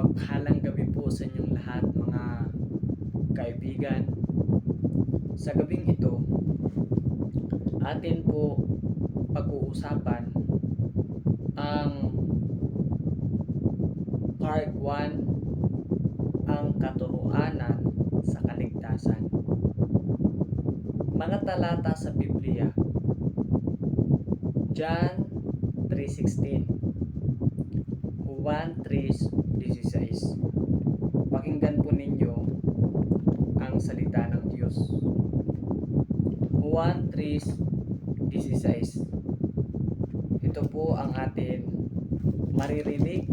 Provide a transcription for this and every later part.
Mapagpalang gabi po sa inyong lahat mga kaibigan. Sa gabing ito, atin po pag-uusapan ang part 1 ang katuruanan sa kaligtasan. Mga talata sa Biblia. John 3.16 Juan 3.16 Pakinggan po ninyo ang salita ng Diyos. Juan 3.16 Ito po ang atin maririnig,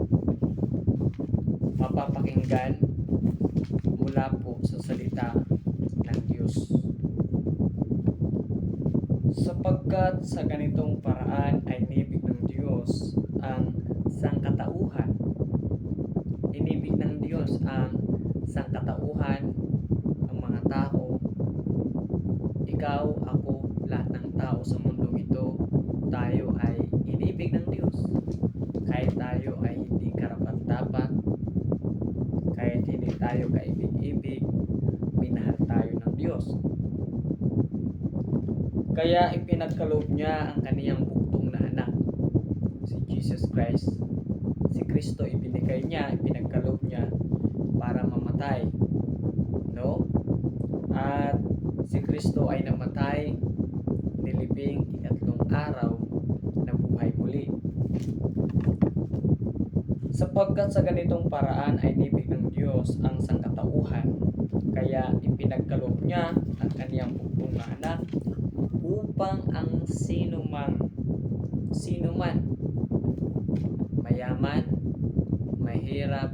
mapapakinggan mula po sa salita ng Diyos. Sapagkat sa ganitong paraan ay nibig ng Diyos ang sangkatauhan. Inibig ng Diyos ang sangkatauhan, ang mga tao, ikaw, ako, lahat ng tao sa mundong ito, tayo ay inibig ng Diyos. Kahit tayo ay hindi karapat-dapat, kahit hindi tayo kaibig-ibig, minahal tayo ng Diyos. Kaya ipinagkaloob niya ang kaniyang buktong na anak, si Jesus Christ. Si Kristo ibinigay niya, ipinagkaloob niya para mamatay. No? At si Kristo ay namatay, nilibing ikatlong araw na buhay muli. Sapagkat sa ganitong paraan ay nibig ng Diyos ang sangkatauhan, kaya ipinagkaloob niya ang kaniyang buktong na anak upang ang sino man, sino man, mayaman, mahirap,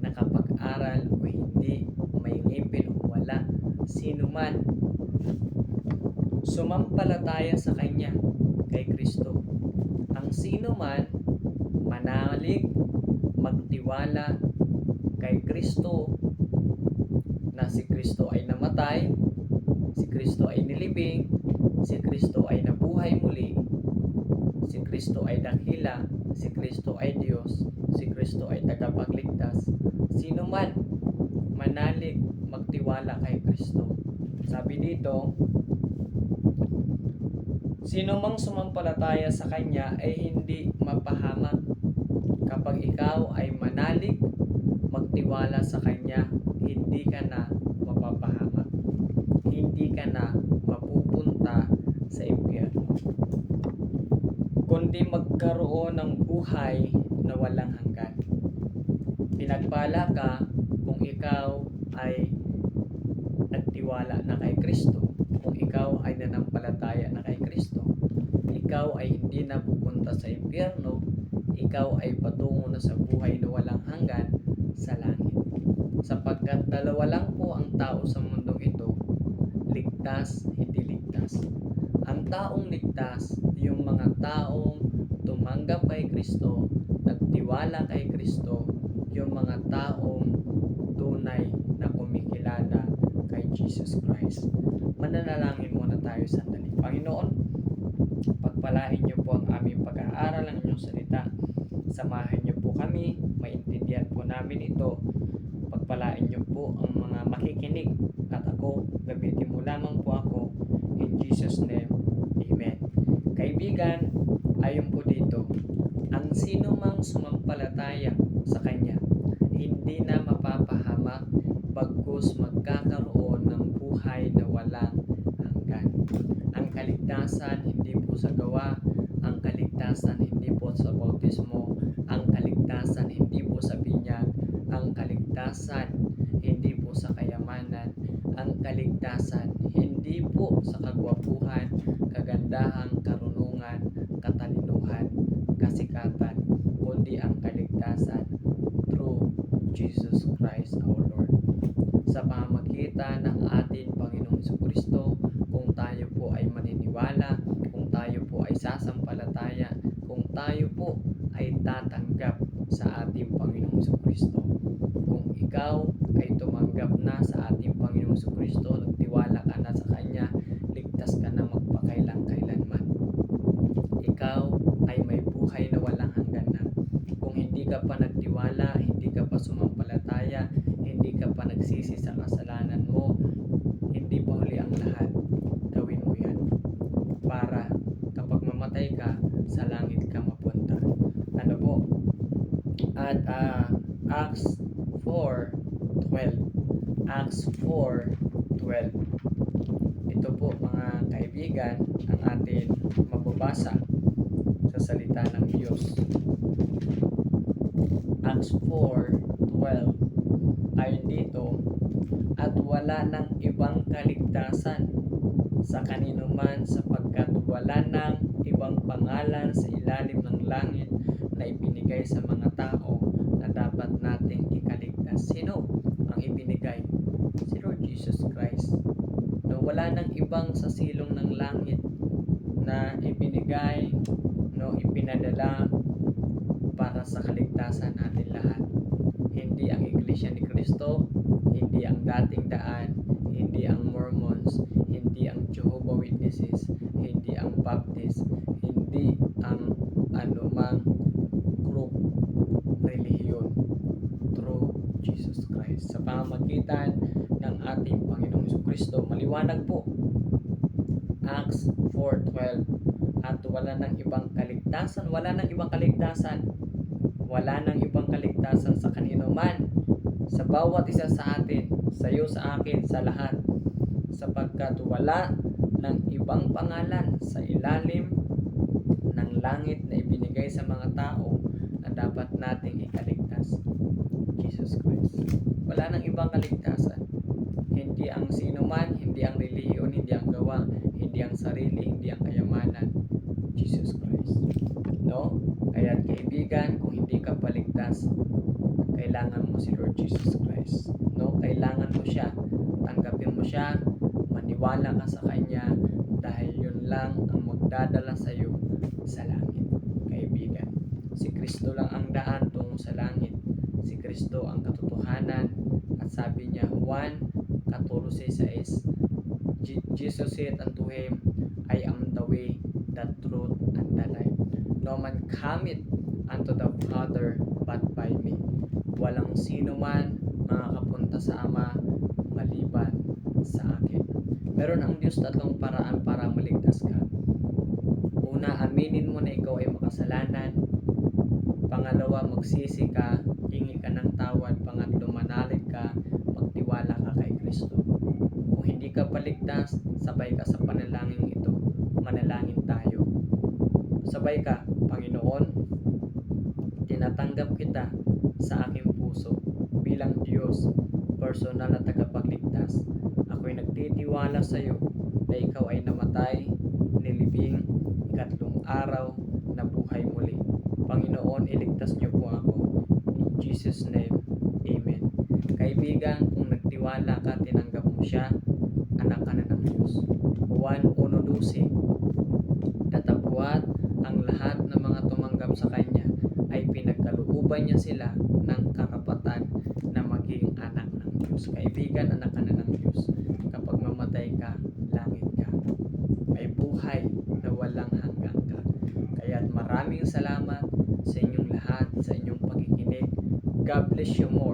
nakapag-aral o hindi, may ngipin o wala, sino man, sumampalataya sa Kanya, kay Kristo. Ang sino man, manalig, magtiwala kay Kristo, na si Kristo ay namatay, si Kristo ay nilibing, si Kristo ay nabuhay muli, si Kristo ay dakila, si Kristo ay Diyos, si Kristo ay tagapagligtas. Sino man manalig, magtiwala kay Kristo. Sabi dito, sino mang sumampalataya sa Kanya ay hindi mapahamak. Kapag ikaw ay manalig, magtiwala sa Kanya, hindi ka na mapapahamak. Hindi ka na mapupunta sa impyerno. Kundi magkaroon ng buhay na walang hanggan. Pinagpala ka kung ikaw ay nagtiwala na kay Kristo. Kung ikaw ay nanampalataya na kay Kristo. Ikaw ay hindi na pupunta sa impyerno. Ikaw ay patungo na sa buhay na walang hanggan sa langit. Sapagkat dalawa lang po ang tao sa mundong ito, ligtas, hindi ligtas. Ang taong ligtas, yung mga taong tumanggap kay Kristo, nagtiwala kay Kristo, yung mga taong tunay na kumikilala kay Jesus Christ. Mananalangin muna tayo sandali. Panginoon, pagpalain niyo po ang aming pag-aaral ng inyong salita. Samahan niyo po kami, maintindihan po namin ito. Pagpalain niyo po ang mga makikinig at ako, gamitin mo lamang po ako. In Jesus' name, Amen. Kaibigan, ayon po dito, ang sino mang sumampalataya sa Kanya, hindi na mapapahamak bagkus magkakaroon ng buhay na walang hanggan. Ang kaligtasan hindi po sa gawa, ang kaligtasan hindi po sa bautismo, ang kaligtasan hindi po sa binyag, ang kaligtasan hindi po sa kayamanan, ang kaligtasan hindi po sa kagwapuhan, kagandahan, karunungan, katalinuhan, kasikatan, kundi ang kaligtasan through Jesus Christ our Lord. Sa pamagitan ng ating Panginoong Kristo, kung tayo po ay maniniwala, kung tayo po ay sasampalataya, kung tayo po ay tatanggap sa ating Panginoong Kristo. Kung ikaw ay tumanggap na sa ating Panginoong Kristo, nagtiwala ka na sa Kanya, ligtas ka na magpakailang kailanman. Ikaw ay may buhay na walang hanggan na. Kung hindi ka pa nagtiwala, hindi ka pa pa sumampalataya, hindi ka pa nagsisi sa kasalanan mo, hindi pa huli ang lahat. Gawin mo yan. Para kapag mamatay ka, sa langit ka mapunta. Ano po? Ah, Acts 4.12 Acts 4.12 Ito po mga kaibigan ang atin mababasa sa salita ng Diyos. Acts 4.12 Ayon dito, at wala ng ibang kaligtasan sa kanino man sapagkat wala ng ibang pangalan sa ilalim ng langit na ibinigay sa mga tao na dapat nating ikaligtas. Sino ang ibinigay? Si Lord Jesus Christ. No, wala ng ibang sa silong ng langit na ibinigay, no, ipinadala para sa kaligtasan natin lahat. Hindi ang Iglesia ni Cristo, hindi ang dating daan, hindi ang Mormons, hindi ang Jehovah Witnesses, hindi ang Baptist, hindi ang anumang group relihiyon through Jesus Christ. Sa pamamagitan ng ating Panginoong Hesus Kristo, maliwanag po. Acts 4.12 at wala ng ibang kaligtasan, wala ng ibang kaligtasan, wala ng ibang kaligtasan sa kanino man, sa bawat isa sa atin, sa iyo, sa akin, sa lahat, sapagkat wala ng ibang pangalan sa ilalim ng langit na ibinigay sa mga tao na dapat nating ikaligtas. Jesus Christ. Wala ng ibang kaligtasan. Hindi ang sino man, hindi ang relihiyon, hindi ang gawa, hindi ang sarili, hindi ang kayamanan. Jesus Christ. No? Kaya kaibigan, kung hindi ka paligtas, kailangan mo si Lord Jesus Christ. No? Kailangan mo siya. Tanggapin mo siya. Maniwala ka sa Kanya dahil yun lang ang magdadala sa iyo sa langit. Kaibigan, si Kristo lang ang daan tungo sa langit. Si Kristo ang katotohanan. At sabi niya, Juan 14.6 Je- Jesus said unto him, I am the way, the truth, and the life. No man cometh unto the Father but by me. Walang sino man makakapunta sa Ama maliban sa akin. Meron ang Diyos tatlong paraan para maligtas ka. Una, aminin mo na ikaw ay makasalanan. Pangalawa, magsisi ka, hingi ka ng tawad. Pangatlo, manalig ka, magtiwala ka kay Kristo. Kung hindi ka paligtas, sabay ka sa panalangin ito. Manalangin tayo. Sabay ka, Panginoon, tinatanggap kita sa aking puso bilang Diyos, personal na tagapagligtas. Ako'y nagtitiwala sa iyo na ikaw ay namatay, nilibing, ikatlong araw, na buhay muli. Panginoon, iligtas niyo po ako. In Jesus' name, Amen. Kaibigan, kung nagtiwala ka, tinanggap mo siya, anak ka na ng Diyos. Juan 1.12 Datapwat ang lahat ng mga tumanggap sa Kanya ay pinagkalooban niya sila ng karapatan na maging anak ng Diyos. Kaibigan, anak ka na ng Diyos. Kapag mamatay ka, langit ka. May buhay na walang hanggang ka. Kaya maraming salamat sa inyong lahat, sa inyong pakikinig. God bless you more.